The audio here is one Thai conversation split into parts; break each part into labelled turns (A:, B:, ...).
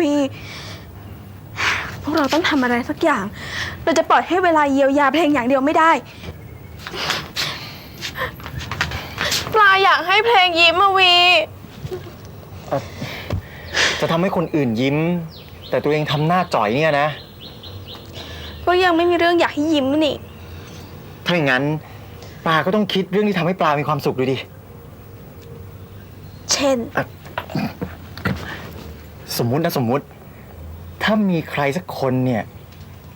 A: วี พวกเราต้องทำอะไรสักอย่าง เราจะปล่อยให้เวลาเยียวยาเพลงอย่างเดียวไม่ได้ ปลาอยากให้เพลงยิ้มอะวี
B: จะทำให้คนอื่นยิ้ม แต่ตัวเองทำหน้าจ่อยเนี่ยนะ
A: ก็ยังไม่มีเรื่องอยากให้ยิ้มนี่
B: ถ้าอย่างนั้นปลาก็ต้องคิดเรื่องที่ทำให้ปลามีความสุขดูดิ
A: เช่น
B: สมมุตินะสมมุติ ถ้ามีใครสักคนเนี่ย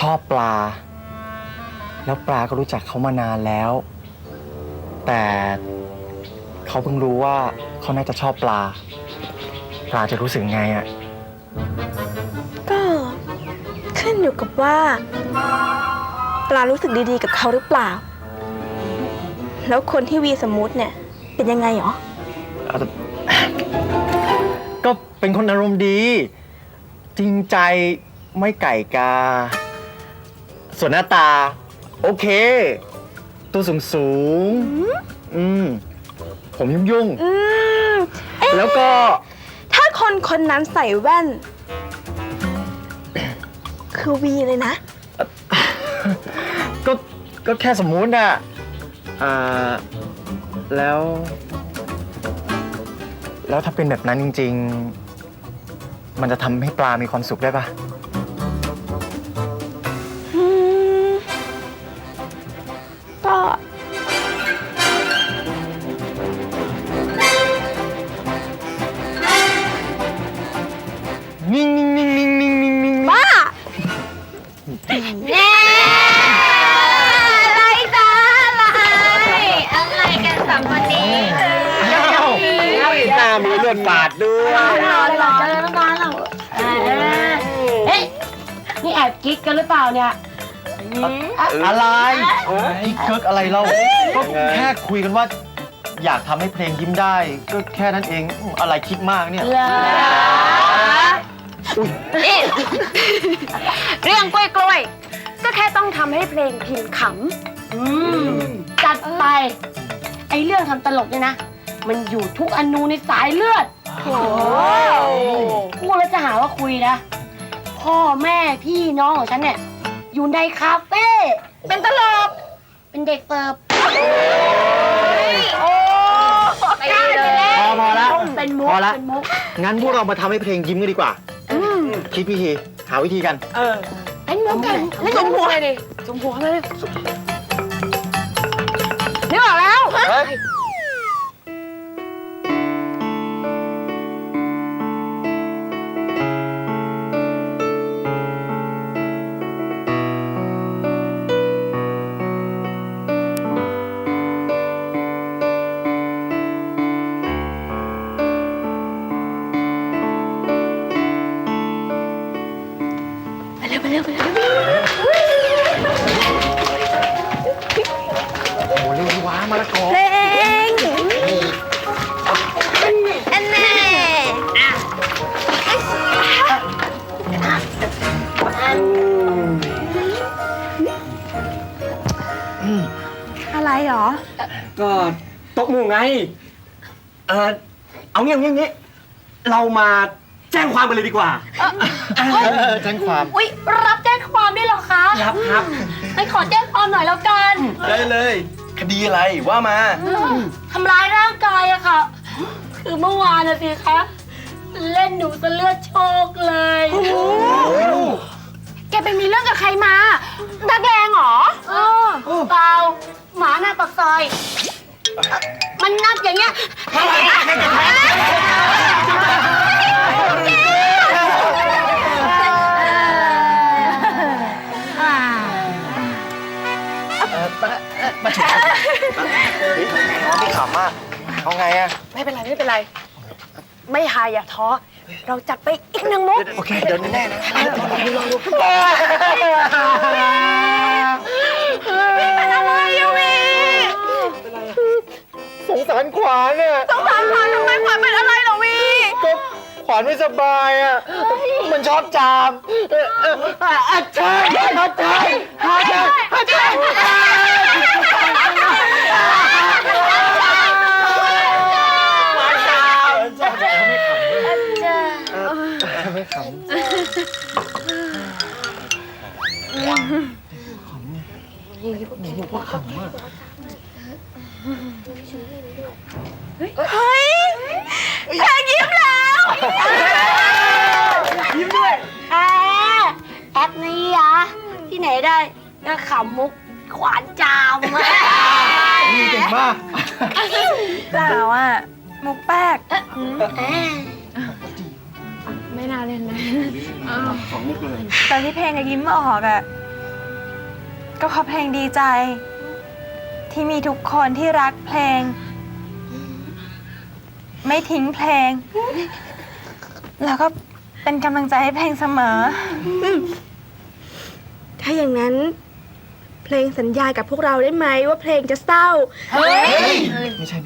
B: ชอบปลา แล้วปลาก็รู้จักเขามานานแล้ว แต่เขาเพิ่งรู้ว่าเขาน่าจะชอบปลา ปลาจะรู้สึกไงอะ
A: ก็ขึ้นอยู่กับว่า ปลารู้สึกดีๆ กับเขาหรือเปล่า แล้วคนที่วีสมมุติเนี่ย เป็นยังไงหรอ
B: เอาแต่ เป็นคนอารมณ์ดี จริงใจไม่ไก่กา ส่วนหน้าตา โอเค ตัวสูงสูงๆอืมผมยุ่งยุ่งๆ
A: อืมเอ๊ะ
B: แล้วก็
A: ถ้าคนคนนั้นใส่แว่น คือวีเลยนะ
B: ก็ก็แค่สมมุติอะอ่าแล้ว แล้วถ้าเป็นแบบนั้นจริง ๆ มันจะทำให้ปลามีความสุขได้ปะ
A: อืมก็
B: นิ่งนิ่งนิ่งนิ่งนิ่งนิ่งนิ่ง
A: บ้า
C: แน่ กิ๊กกันหรือเปล่าเนี่ย
B: อะไรนี่เคิร์กอะไรเรา ก็แค่คุยกันว่า อยากทำให้เพลงยิ้มได้ ก็แค่นั้นเองอะไรคิดมากเนี่ย
C: เหรอนี่เรื่องกล้วยกล้วยๆก็แค่ต้องทำให้เพลงพิมพ์ขำอืมจัดไป ไอ้เรื่องทำตลกเนี่ยนะ มันอยู่ทุกอนูในสายเลือด
A: โอ้
C: พูดแล้วจะหาว่าคุยนะ พ่อแม่พี่น้องของฉันเนี่ยอยู่ในคาเฟ่เป็นตลก เป็นเด็กเสิร์ฟโอ้ไปเลย
B: พอพอละ
C: เป็นมุก
B: พอละ
C: เป็นมุก
B: งั้นพวกเรามาทำให้เพลงยิ้มกันดีกว่าคิดวิธีหาวิธีกัน
C: เป็นมุกกันแล้วจมหัวเลยดิจมหัวเลยนึกออกแล้ว
A: ไปเร็วไปเร็วไปเร็ว
B: โอ้เร็วดีวะมาละกอ
A: เพลงอันแน่อะไรหรอ
D: ก็ตกหมู่ไง เออเอาเงี้ยเอางี้ยเอางี้ยเรามา จ้งความกันเลยดีกว่า
B: แจ้งความ
C: อุ๊ย รับแจ้งความได้เหรอคะ
D: ครับครับ
C: ไปขอแจ้งความหน่อยแล้วกัน
D: ได้เลย คดีอะไรว่ามา
C: ทำร้ายร่างกายอะค่ะ คือเมื่อวานนะสิคะ เล่นหนูซะเลือดโชกเลย แกไปมีเรื่องกับใครมา นักเลงเหรอเออเปล่าหมาหน้าปากซอย มันนัดอย่างเงี้ย
B: ไม่ขำอะเอาไงอะ
C: ไม่เป็นไรไม่เป็นไร ไม่หายอย่าท้อ เราจัดไปอีกหนึ่งมุก
B: โอเค เดี๋ยวแน่นะ
A: เป็นอะไรอะวี
B: สงสารขวานเนี่ย
A: สงสารขวัญทำไมขวัญเป็นอะไรเหรอวี
B: ก็ขวานไม่สบายอะ มันชอบจามเอ่อเอ่ออาจารย์อาจารย์ นี้
C: อะที่ไหนได้ก็ขำมุกขวานจามอะ
B: นี่เก่งมาก
E: เปล่าอะมุกแป๊ก
F: ไม่น่าเล่นนะ
B: สองมุกเลย
E: ตอนที่เพลงอะยิ้มออกอะก็เพราะเพลงดีใจ ที่มีทุกคนที่รักเพลง ไม่ทิ้งเพลง แล้วก็เป็นกำลังใจให้เพลงเสมอ ถ้าอย่างนั้น เพลงสัญญากับพวกเราได้ไหมว่าเพลงจะเศร้า
B: ไม่ใช่ไม่ใช่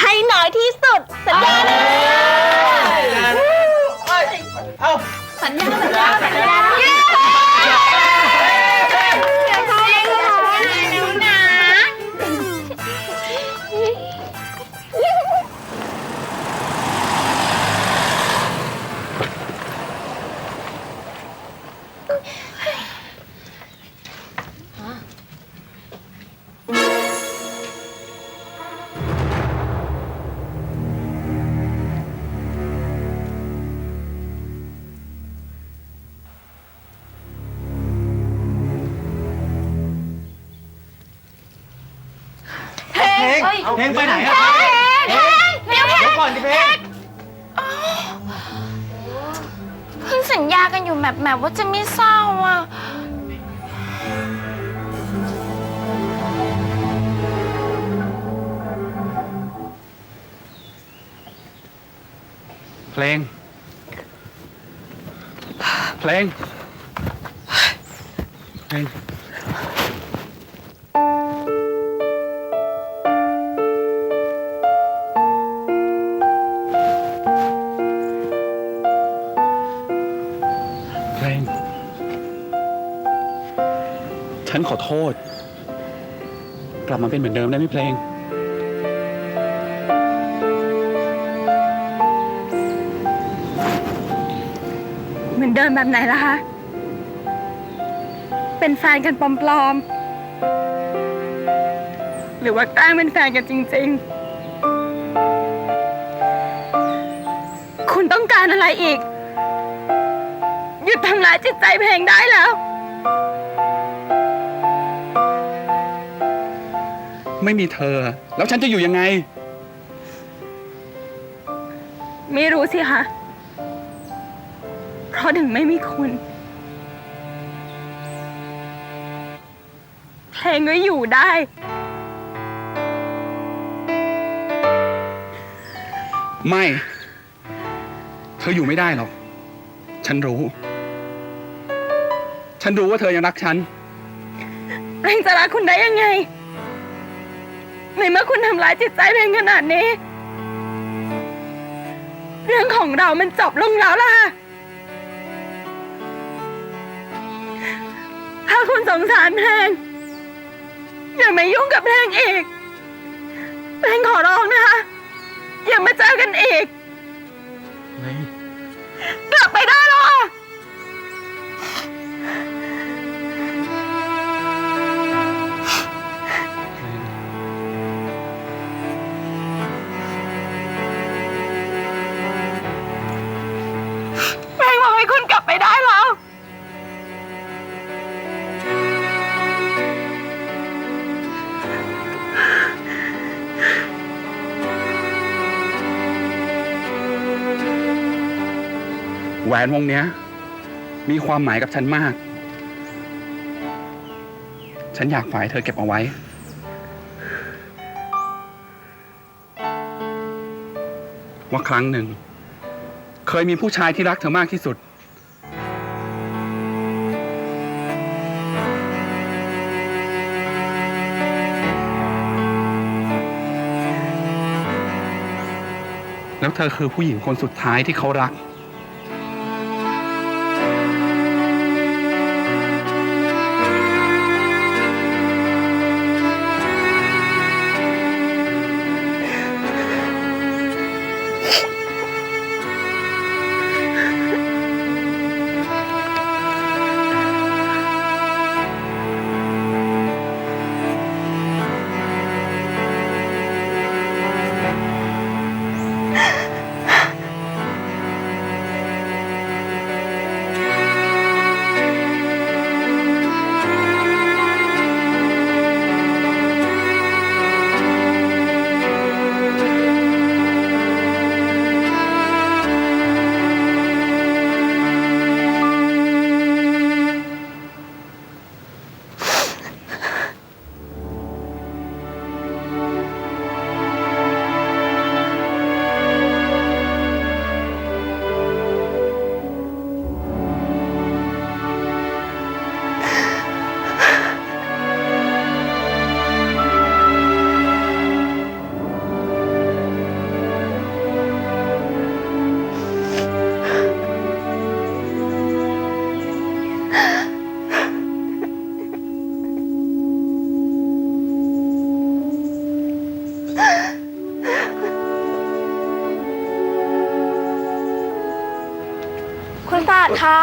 E: ให้น้อยที่สุดสัญญานะ
B: เพลงไปไหนอะเพลงเดี๋ยวก่อนดิเพลง
F: เพิ่งสัญญากันอยู่แบบแบบว่าจะไม่เศร้าอะ
G: เพลง เพลงเพลง ขอโทษ กลับมาเป็นเหมือนเดิมได้ไหมเพลง
E: เหมือนเดิมแบบไหนล่ะคะ เป็นแฟนกันปลอมๆ หรือว่าแกล้งเป็นแฟนกันจริงๆ คุณต้องการอะไรอีก หยุดทำร้ายจิตใจเพลงได้แล้ว
G: ไม่มีเธอ แล้วฉันจะอยู่ยังไง
E: ไม่รู้สิคะ เพราะถึงไม่มีคุณ เพลงก็อยู่ได้
G: ไม่ เธออยู่ไม่ได้หรอก ฉันรู้ ฉันรู้ว่าเธอยังรักฉัน
E: เพลงจะรักคุณได้ยังไง ในเมื่อคุณทำร้ายจิตใจเพลงขนาดนี้ เรื่องของเรามันจบลงแล้วล่ะ ถ้าคุณสงสารเพลงอย่ามายุ่งกับเพลงอีก เพลงขอร้องนะคะ อย่ามาเจอกันอีกกลับไปได้ แหว
G: นวงเนี้ย มีความหมายกับฉันมาก ฉันอยากฝ่ายเธอเก็บเอาไว้ ว่าครั้งหนึ่ง เคยมีผู้ชายที่รักเธอมากที่สุด แล้วเธอคือผู้หญิงคนสุดท้ายที่เขารัก
E: คะ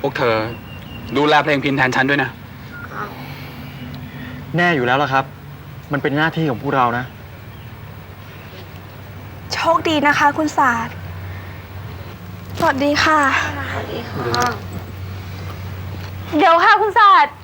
G: พวกเธอดูแลเพลงพินแทนฉันด้วยนะ
B: แน่อยู่แล้วล่ะครับ มันเป็นหน้าที่ของพวกเรานะ
E: โชคดีนะคะ คุณศาสตร์สวัสดีค่ะเดี๋ยวค่ะคุณศาสตร์